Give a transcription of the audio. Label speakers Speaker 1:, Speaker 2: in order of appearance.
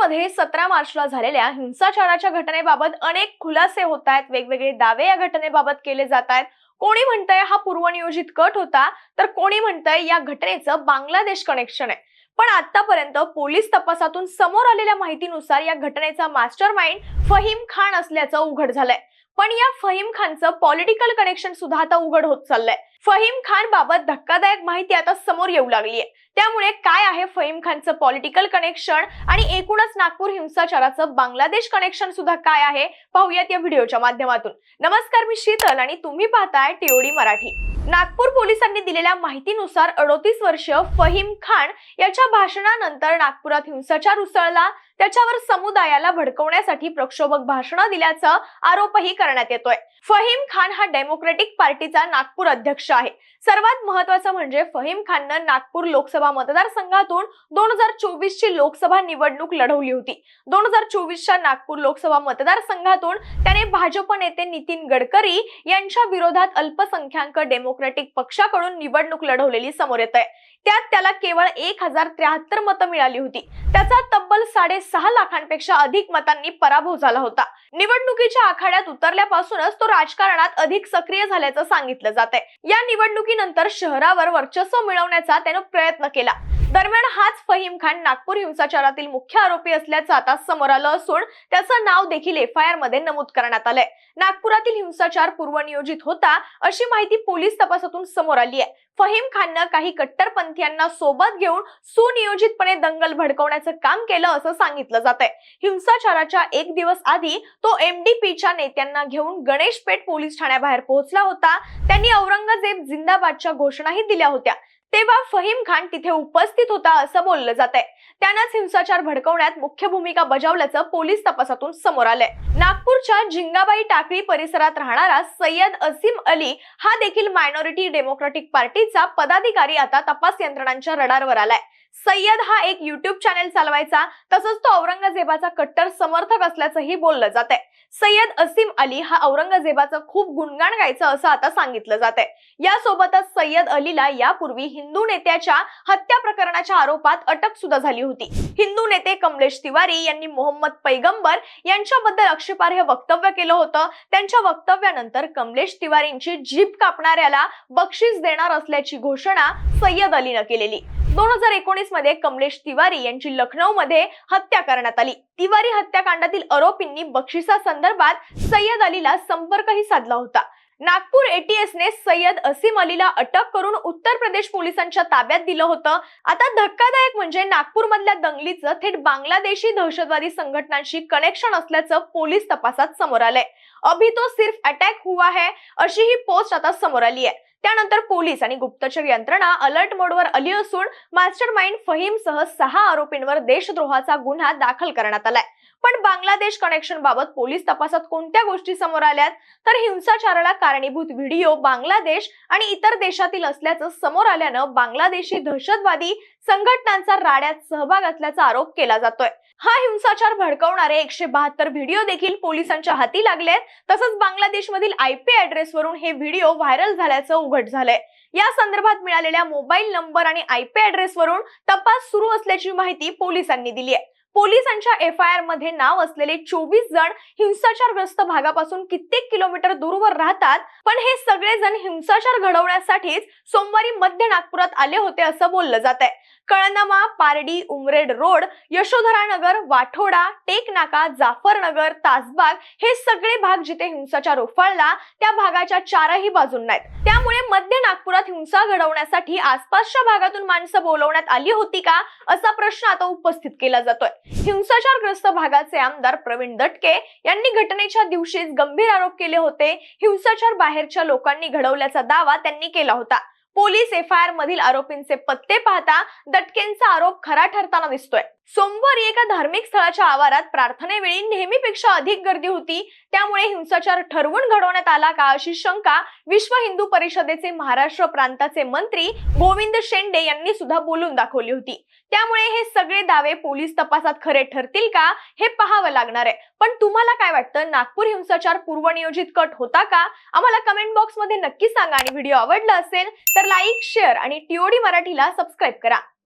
Speaker 1: मध्ये सतरा मार्चला झालेल्या हिंसाचाराच्या घटनेबाबत अनेक खुलासे होत आहेत. वेगवेगळे दावे या घटनेबाबत केले जात आहेत. कोणी म्हणतंय हा पूर्वनियोजित कट होता तर कोणी म्हणतंय या घटनेचं बांगलादेश कनेक्शन आहे. पण आतापर्यंत पोलीस तपासातून समोर आलेल्या माहितीनुसार या घटनेचा मास्टर माइंड फहीम खान असल्याचं उघड झालंय. पण या फहीम खानचं पॉलिटिकल कनेक्शन सुद्धा आता उघड होत चाललंय. फहीम खान बाबत धक्कादायक माहिती आता समोर येऊ लागलीय. त्यामुळे काय आहे फहीम खानचं पॉलिटिकल कनेक्शन आणि एकूणच नागपूर हिंसाचाराचं बांगलादेश कनेक्शन सुद्धा काय आहे? पाहूयात या व्हिडिओच्या माध्यमातून. नमस्कार मी शीतल आणि तुम्ही पाहताय टीओडी मराठी. नागपूर पोलिसांनी दिलेल्या माहितीनुसार अडोतीस वर्ष फहीम खान याच्या भाषणानंतर नागपुरात हिंसाचार उसळला. त्याच्यावर समुदायाला भडकवण्यासाठी प्रक्षोभक भाषणं दिल्याचा आरोपही करण्यात येतोय. फहीम खान हा डेमोक्रेटिक पार्टीचा नागपूर अध्यक्ष आहे. सर्वात महत्वाचं म्हणजे फहीम खाननं नागपूर लोकसभा मतदारसंघातून दोन हजार चोवीस ची लोकसभा निवडणूक लढवली होती. दोन हजार चोवीसच्या नागपूर लोकसभा मतदारसंघातून त्याने भाजप नेते नितीन गडकरी यांच्या विरोधात अल्पसंख्याक डेमोक्रेटिक पक्षाकडून निवडणूक लढवलेली समोर येत आहे त्यात त्याला केवळ एक हजार त्र्याहत्तर मतं मिळाली होती. त्याचा तब्बल साडेसहा लाखांपेक्षा अधिक मतांनी पराभव झाला होता. निवडणुकीच्या आखाड्यात उतरल्यापासूनच तो राजकारणात अधिक सक्रिय झाल्याचं सांगितलं जात आहे या निवडणुकीनंतर शहरावर वर्चस्व मिळवण्याचा त्यानं प्रयत्न केला. दरम्यान हाच फहीम खान नागपूर हिंसाचारातील मुख्य आरोपी असल्याचं आता समोर आलं असून त्याचं नाव देखील एफ आय आरमध्ये नमूद करण्यात आलंय. नागपुरातील हिंसाचार पूर्वनियोजित होता अशी माहिती पोलीस तपासातून समोर आली आहे. फहीम खाननं काही कट्टरपंथीयांना सोबत घेऊन सुनियोजितपणे दंगल भडकवण्याचं काम केलं असं सांगितलं जात आहे हिंसाचाराच्या एक दिवस आधी तो एमडीपीच्या नेत्यांना घेऊन गणेशपेठ पोलीस ठाण्याबाहेर पोहोचला होता. त्यांनी औरंगजेब जिंदाबादच्या घोषणाही दिल्या होत्या. तेव्हा फहीम खान तिथे उपस्थित होता असं बोललं जात आहे त्यानंच हिंसाचार भडकवण्यात मुख्य भूमिका बजावल्याचं पोलीस तपासातून समोर आलंय. नागपूरच्या झिंगाबाई टाकळी परिसरात राहणारा सय्यद असीम अली हा देखील मायनॉरिटी डेमोक्रेटिक पार्टीचा पदाधिकारी आता तपास यंत्रणांच्या रडारवर आलाय. सय्यद हा एक युट्यूब चॅनेल चालवायचा तसंच तो औरंगजेबाचा कट्टर समर्थक असल्याचंही बोललं जात आहे सय्यद असीम अली हा औरंगजेबाचं खूप गुणगाण गायचं असं आता सांगितलं जात आहे यासोबतच सय्यद अलीला यापूर्वी हिंदू नेत्याच्या हत्या प्रकरणाच्या आरोपात अटक सुद्धा झाली होती. हिंदू नेते कमलेश तिवारी यांनी मोहम्मद पैगंबर यांच्याबद्दल आक्षेपार्ह वक्तव्य केलं होतं. त्यांच्या वक्तव्यानंतर कमलेश तिवारींची जीप कापणाऱ्याला बक्षीस देणार असल्याची घोषणा सय्यद अलीनं केलेली. दोन हजार एकोणीसमध्ये कमलेश तिवारी यांची लखनौ मध्ये हत्या करण्यात आली. तिवारी हत्याकांडातील आरोपींनी बक्षिसा संदर्भात सय्यद अलीला संपर्कही साधला होता. नागपूर एटीएसने सय्यद असीम अलीला अटक करून उत्तर प्रदेश पोलिसांच्या ताब्यात दिलं होतं. आता धक्कादायक म्हणजे नागपूरमधल्या दंगलीचं थेट बांगलादेशी दहशतवादी संघटनांशी कनेक्शन असल्याचं पोलीस तपासात समोर आलंय. अभी तो सिर्फ अटॅक हुआ है अशी ही पोस्ट आता समोर आली आहे त्यानंतर पोलीस आणि गुप्तचर यंत्रणा अलर्ट मोडवर आली असून मास्टर माइंड फहीम सह सहा आरोपींवर देशद्रोहाचा गुन्हा दाखल करण्यात आलाय. पण बांगलादेश कनेक्शन बाबत पोलीस तपासात कोणत्या गोष्टी समोर आल्यात? तर हिंसाचाराला कारणीभूत व्हिडिओ बांगलादेश आणि इतर देशातील असल्याचं समोर आल्यानं बांगलादेशी दहशतवादी संघटनांचा राड्यात सहभाग असल्याचा आरोप केला जातोय. हा हिंसाचार भडकवणारे एकशे बहात्तर व्हिडिओ देखील पोलिसांच्या हाती लागलेत तसंच बांगलादेशमधील आयपी ऍड्रेस वरून हे व्हिडिओ व्हायरल झाल्याचं उघड झालंय. या संदर्भात मिळालेल्या मोबाईल नंबर आणि आयपी ऍड्रेस वरून तपास सुरू असल्याची माहिती पोलिसांनी दिली आहे. पोलिसांच्या एफ आय आरमध्ये नाव असलेले चोवीस जण हिंसाचारग्रस्त भागापासून कित्येक किलोमीटर दूरवर राहतात. पण हे सगळे जण हिंसाचार घडवण्यासाठीच सोमवारी मध्य नागपुरात आले होते असं बोललं जात आहे कळनामा पारडी उमरेड रोड यशोधरा नगर वाठोडा टेकनाका जाफरनगर तासबाग हे सगळे भाग जिथे हिंसाचार उफाळला त्या भागाच्या चारही बाजूंना आहेत. त्यामुळे मध्य नागपुरात हिंसा घडवण्यासाठी आसपासच्या भागातून माणसं बोलवण्यात आली होती का असा प्रश्न आता उपस्थित केला जातोय. हिंसाचारग्रस्त भागाचे आमदार प्रवीण दटके यांनी घटनेच्या दिवशीच गंभीर आरोप केले होते. हिंसाचार बाहेरच्या लोकांनी घडवल्याचा दावा त्यांनी केला होता. पोलीस एफ आय आर मधील आरोपींचे पत्ते पाहता दटकेंचा आरोप खरा ठरताना दिसतोय. सोमवारी एका धार्मिक स्थळाच्या आवारात प्रार्थनेवेळी नेहमीपेक्षा अधिक गर्दी होती. त्यामुळे हिंसाचार ठरवून घडवण्यात आला का अशी शंका विश्व हिंदू परिषदेचे महाराष्ट्र प्रांताचे मंत्री गोविंद शेंडे यांनी सुद्धा बोलून दाखवली होती. त्यामुळे हे सगळे दावे पोलीस तपासात खरे ठरतील का हे पाहावं लागणार आहे. पण तुम्हाला काय वाटतं? नागपूर हिंसाचार पूर्वनियोजित कट होता का? आम्हाला कमेंट बॉक्समध्ये नक्की सांगा आणि व्हिडिओ आवडला असेल तर लाईक शेअर आणि टीओडी मराठीला सबस्क्राईब करा.